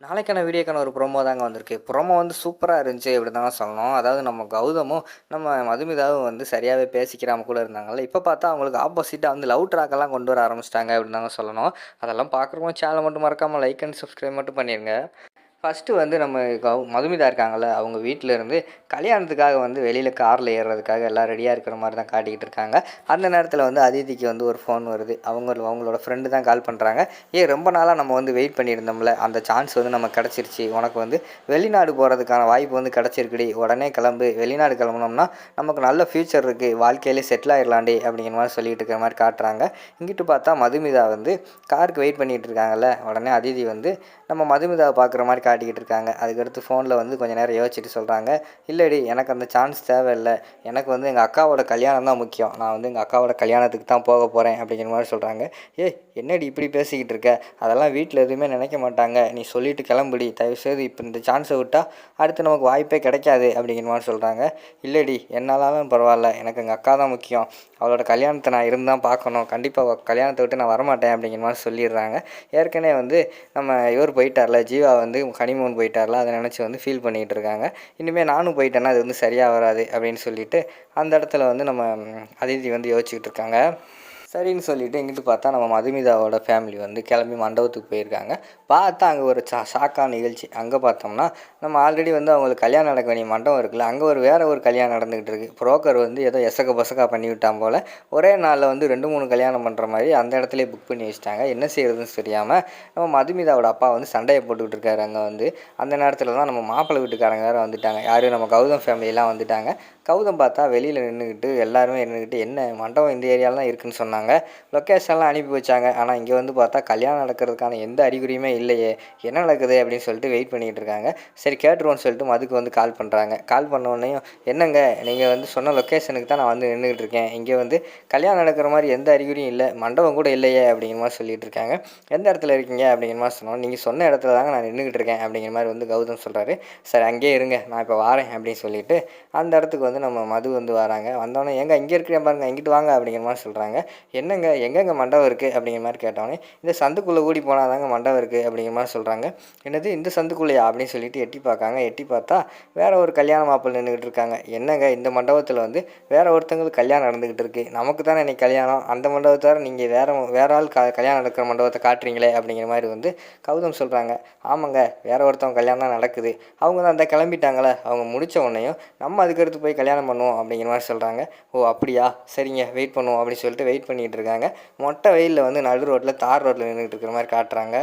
நாளைக்கான வீடியோக்கான ஒரு ப்ரோமோ தாங்க வந்திருக்கு. ப்ரோமோ வந்து சூப்பராக இருந்துச்சு இப்படி தாங்க சொல்லணும். அதாவது நம்ம கௌதமும் நம்ம மதுமிதாவும் வந்து சரியாகவே பேசிக்கிறாம கூட இருந்தாங்கல்ல. இப்போ பார்த்தா அவங்களுக்கு ஆப்போசிட்டாக வந்து லவ் ட்ராக்கெல்லாம் கொண்டு வர ஆரம்பிச்சிட்டாங்க அப்படின்னு தாங்க சொல்லணும். அதெல்லாம் பார்க்குறவங்க சேனல் மட்டும் மறக்காமல் லைக் அண்ட் சப்ஸ்கிரைப் மட்டும் பண்ணிடுங்க ஃபஸ்ட்டு வந்து நம்ம மதுமிதா இருக்காங்கள்ல அவங்க வீட்டில் இருந்து கல்யாணத்துக்காக வந்து வெளியில் காரில் ஏறுறதுக்காக எல்லாம் ரெடியாக இருக்கிற மாதிரி தான் காட்டிக்கிட்டு இருக்காங்க. அந்த நேரத்தில் வந்து அதிதிக்கு வந்து ஒரு ஃபோன் வருது. அவங்க அவங்களோட ஃப்ரெண்டு தான் கால் பண்ணுறாங்க ஏ ரொம்ப நாளாக நம்ம வந்து வெயிட் பண்ணியிருந்தோம்ல அந்த சான்ஸ் வந்து நமக்கு கிடச்சிருச்சு. உனக்கு வந்து வெளிநாடு போகிறதுக்கான வாய்ப்பு வந்து கிடச்சிருக்குடி. உடனே கிளம்பு. வெளிநாடு கிளம்புனோம்னா நமக்கு நல்ல ஃப்யூச்சர் இருக்குது வாழ்க்கையிலே செட்டில் ஆயிடலாண்டி அப்படிங்கிற மாதிரி சொல்லிட்டு இருக்கிற மாதிரி காட்டுறாங்க. இங்கிட்டு பார்த்தா மதுமிதா வந்து காருக்கு வெயிட் பண்ணிகிட்டு இருக்காங்கல்ல. உடனே அதிதி வந்து நம்ம மதுமிதாவை பார்க்குற மாதிரி காட்டிக்கிட்டு இருக்காங்க. அதுக்கடுத்து ஃபோனில் வந்து கொஞ்ச நேரம் யோசிச்சுட்டு சொல்கிறாங்க இல்லைடி எனக்கு அந்த சான்ஸ் தேவையில்லை. எனக்கு வந்து எங்கள் அக்காவோட கல்யாணம் தான் முக்கியம். நான் வந்து எங்கள் அக்காவோட கல்யாணத்துக்கு தான் போக போகிறேன் அப்படிங்கிற மாதிரி சொல்கிறாங்க ஏய் என்னடி இப்படி பேசிக்கிட்டு இருக்க? அதெல்லாம் வீட்டில் எதுவுமே நினைக்க மாட்டாங்க. நீ சொல்லிட்டு கிளம்புடி. தயவுசெய்து இப்போ இந்த சான்ஸை விட்டால் அடுத்து நமக்கு வாய்ப்பே கிடைக்காது அப்படிங்கிற மாதிரி சொல்கிறாங்க இல்லைடி என்னாலும் பரவாயில்ல. எனக்கு எங்கள் அக்கா தான் முக்கியம். அவளோட கல்யாணத்தை நான் இருந்தால் பார்க்கணும். கண்டிப்பாக கல்யாணத்தை விட்டு நான் வரமாட்டேன் அப்படிங்கிற மாதிரி சொல்லிடுறாங்க. ஏற்கனவே வந்து நம்ம இவர் போயிட்டார்ல ஜீவா வந்து ஹனிமூன் போயிட்டார்ல அதை நினச்சி வந்து ஃபீல் பண்ணிகிட்டு இருக்காங்க. இனிமேல் நானும் போயிட்டேன்னா அது வந்து சரியாக வராது அப்படின்னு சொல்லிட்டு அந்த இடத்துல வந்து நம்ம அதிதி வந்து யோசிச்சுக்கிட்டு இருக்காங்க. சரின்னு சொல்லிட்டு இங்கிட்டு பார்த்தா நம்ம மதுமிதாவோட ஃபேமிலி வந்து கிளம்பி மண்டபத்துக்கு போயிருக்காங்க. பார்த்தா அங்கே ஒரு சா ஷாக்கான நிகழ்ச்சி. அங்கே பார்த்தோம்னா நம்ம ஆல்ரெடி வந்து அவங்களுக்கு கல்யாணம் நடக்க வேண்டிய மண்டபம் இருக்குல்ல அங்கே ஒரு வேறு ஒரு கல்யாணம் நடந்துக்கிட்டு இருக்குது புரோக்கர் வந்து ஏதோ எசக பசக்கா பண்ணி விட்டான் போல். ஒரே நாளில் வந்து ரெண்டு மூணு கல்யாணம் பண்ணுற மாதிரி அந்த இடத்துலயே புக் பண்ணி வச்சிட்டாங்க. என்ன செய்யறதுன்னு தெரியாமல் நம்ம மதுமிதாவோட அப்பா வந்து சண்டையை போட்டுக்கிட்டு இருக்காரு அங்கே வந்து. அந்த நேரத்தில் தான் நம்ம மாப்பிள்ளை வீட்டுக்காரங்க வேறு வந்துட்டாங்க. யாரும் நம்ம கௌதம் ஃபேமிலியெலாம் வந்துட்டாங்க. கௌதம் பார்த்தா வெளியில் நின்றுக்கிட்டு எல்லாருமே நின்றுக்கிட்டு என்ன மண்டபம் இந்த ஏரியாவில் தான் சொன்னாங்க. லொக்கேஷன்லாம் அனுப்பி வச்சாங்க. ஆனால் இங்கே வந்து பார்த்தா கல்யாணம் நடக்கிறதுக்கான எந்த அறிகுறியுமே இல்லையே. என்ன நடக்குது? அப்படின்னு சொல்லிட்டு வெயிட் பண்ணிகிட்டு இருக்காங்க. சரி கேட்டுருவோன்னு சொல்லிட்டு மதுக்கு வந்து கால் பண்ணுறாங்க கால் பண்ண உடனேயும் என்னங்க நீங்கள் வந்து சொன்ன லொக்கேஷனுக்கு தான் நான் வந்து நின்றுக்கிட்டு இருக்கேன். இங்கே வந்து கல்யாணம் நடக்கிற மாதிரி எந்த அறிகுறியும் இல்லை. மண்டபம் கூட இல்லையே. அப்படிங்கிற மாதிரி சொல்லிட்டு இருக்காங்க. எந்த இடத்துல இருக்கீங்க? அப்படிங்கிற மாதிரி சொன்னோம். நீங்கள் சொன்ன இடத்துல தாங்க நான் நின்றுக்கிட்டு இருக்கேன். அப்படிங்கிற மாதிரி வந்து கௌதம் சொல்கிறாரு சரி அங்கேயே இருங்க. நான் இப்போ வாரேன். அப்படின்னு சொல்லிட்டு அந்த இடத்துக்கு வந்து வந்து நம்ம மது வந்து வராங்க. வந்தோடனே எங்க இங்கே இருக்கிற பாருங்க இங்கிட்டு வாங்க அப்படிங்கிற மாதிரி சொல்கிறாங்க என்னங்க எங்கெங்க மண்டபம் இருக்குது அப்படிங்கிற மாதிரி கேட்டோடனே இந்த சந்துக்குள்ளே ஓடி போனால் தாங்க மண்டபம் இருக்குது அப்படிங்கிற மாதிரி சொல்கிறாங்க என்னது இந்த சந்துக்குள்ளேயா? அப்படின்னு சொல்லிட்டு எட்டி பார்க்காங்க. எட்டி பார்த்தா வேற ஒரு கல்யாண மாப்பிள்ளை நின்றுக்கிட்டு இருக்காங்க. என்னங்க இந்த மண்டபத்தில் வந்து வேற ஒருத்தங்களுக்கு கல்யாணம் நடந்துக்கிட்டு இருக்குது நமக்கு தானே இன்றைக்கி கல்யாணம். அந்த மண்டபத்தார் நீங்கள் வேற வேற ஆள் க கல்யாணம் நடக்கிற மண்டபத்தை காட்டுறீங்களே அப்படிங்கிற மாதிரி வந்து கௌதம் சொல்கிறாங்க ஆமாங்க வேற ஒருத்தவங்க கல்யாணம் தான் நடக்குது. அவங்க தான் அந்த கிளம்பிட்டாங்களே. அவங்க முடிச்ச உடனேயும் நம்ம அதுக்கடுத்து போய் கல்யாணம் கல்யாணம் பண்ணுவோம் அப்படிங்கிற மாதிரி சொல்கிறாங்க ஓ அப்படியா? சரிங்க வெயிட் பண்ணுவோம் அப்படின்னு சொல்லிட்டு வெயிட் பண்ணிகிட்டு இருக்காங்க. மொட்டை வெயிலில் வந்து நடு ரோட்டில் தார் ரோட்டில் நின்றுட்டு இருக்கிற மாதிரி காட்டுறாங்க.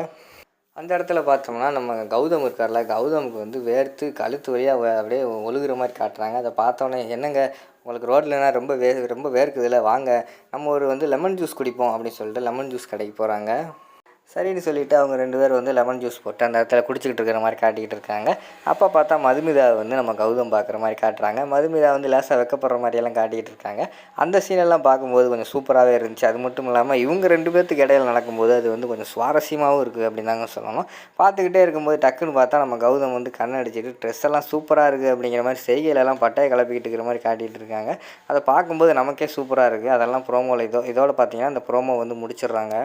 அந்த இடத்துல பார்த்தோம்னா நம்ம கௌதம் இருக்கார்ல கௌதமுக்கு வந்து வேர்த்து கழுத்து வழியாக அப்படியே ஒழுகுற மாதிரி காட்டுறாங்க. அதை பார்த்தோன்னே என்னங்க உங்களுக்கு ரோட்லனா ரொம்ப வே ரொம்ப வேர்க்குதுல வாங்க. நம்ம ஒரு வந்து லெமன் ஜூஸ் குடிப்போம் அப்படின்னு சொல்லிட்டு லெமன் ஜூஸ் கடைக்கு போகிறாங்க சரின்னு சொல்லிவிட்டு அவங்க ரெண்டு பேரும் வந்து லெமன் ஜூஸ் போட்டு அந்த இடத்துல குடிச்சிக்கிட்டு இருக்கிற மாதிரி காட்டிக்கிட்டு இருக்காங்க. அப்போ பார்த்தா மதுமிதா வந்து நம்ம கௌதம் பார்க்குற மாதிரி காட்டுறாங்க. மதுமிதா வந்து லேசாக வெக்கப்படுற மாதிரியெல்லாம் காட்டிக்கிட்டு இருக்காங்க. அந்த சீனெல்லாம் பார்க்கும்போது கொஞ்சம் சூப்பராகவே இருந்துச்சு. அது மட்டும் இல்லாமல் இவங்க ரெண்டு பேர்த்துக்கு இடையில நடக்கும்போது அது வந்து கொஞ்சம் சுவாரஸ்யமாகவும் இருக்குது அப்படின்னு தாங்க சொல்லணும். பார்த்துக்கிட்டே இருக்கும்போது டக்குன்னு பார்த்தா நம்ம கௌதம் வந்து கண்ணை அடிச்சிட்டு ட்ரெஸ் எல்லாம் சூப்பராக இருக்குது அப்படிங்கிற மாதிரி செய்கையிலெல்லாம் பட்டையை கிளப்பிக்கிட்டு இருக்கிற மாதிரி காட்டிகிட்டு இருக்காங்க. அதை பார்க்கும்போது நமக்கே சூப்பராக இருக்குது அதெல்லாம் ப்ரோமோவில் இதோ இதோட பார்த்தீங்கன்னா அந்த ப்ரோமோ வந்து முடிச்சிடுறாங்க.